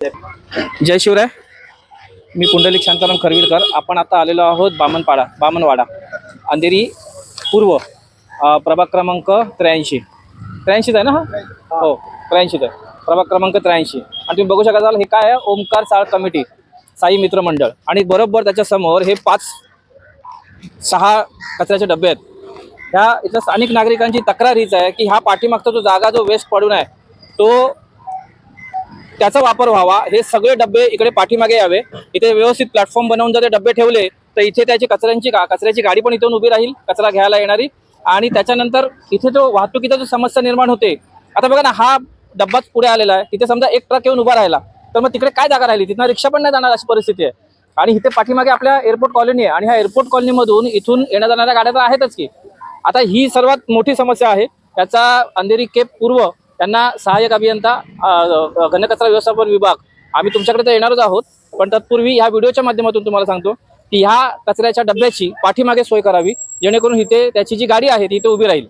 जय शिवराय. मी कुंडलिक शांताराम खरवीरकर. आपण आता आलेलो आहोत बामणपाडा बामणवाडा अंधेरी पूर्व प्रभाग क्रमांक त्र्याऐंशी. त्र्याऐंशीच आहे ना हा? हो त्र्याऐंशीच आहे. प्रभाग क्रमांक त्र्याऐंशी. आणि तुम्ही बघू शकाल हे काय आहे? ओमकार चाळ कमिटी साई मित्र मंडळ. आणि बरोबर त्याच्यासमोर हे पाच सहा कचऱ्याचे डबे आहेत. ह्या इथल्या स्थानिक नागरिकांची तक्रार हीच आहे की हा पाठीमागचा जो जागा जो वेस्ट पडून आहे तो त्याचा वापर व्हावा. हे सगळे डबे इकडे पाठीमागे यावे. इथे व्यवस्थित प्लॅटफॉर्म बनवून जर ते डबे ठेवले तर इथे त्याची कचऱ्यांची का कचऱ्याची गाडी पण इथून उभी राहील कचरा घ्यायला येणारी. आणि त्याच्यानंतर इथे जो वाहतुकीचा जो समस्या निर्माण होते आता बघा ना हा डब्बाच पुढे आलेला आहे. तिथे समजा एक ट्रक येऊन उभा राहिला तर मग तिकडे काय जागा राहिली? तिथं रिक्षा पण नाही जाणार अशी परिस्थिती आहे. आणि इथे पाठीमागे आपल्या एअरपोर्ट कॉलनी आहे. आणि ह्या एअरपोर्ट कॉलनीमधून इथून येण्या जाणाऱ्या गाड्या तर आहेतच की. आता ही सर्वात मोठी समस्या आहे. त्याचा अंधेरी केप पूर्व त्यांना सहाय्यक अभियंता घनकचरा व्यवस्थापन विभाग आम्ही तुमच्याकडे तर येणारच आहोत पण तत्पूर्वी ह्या व्हिडिओच्या माध्यमातून तुम्हाला सांगतो की ह्या कचऱ्याच्या डब्याची पाठीमागे सोय करावी जेणेकरून इथे त्याची जी गाडी आहे ती इथे उभी राहील.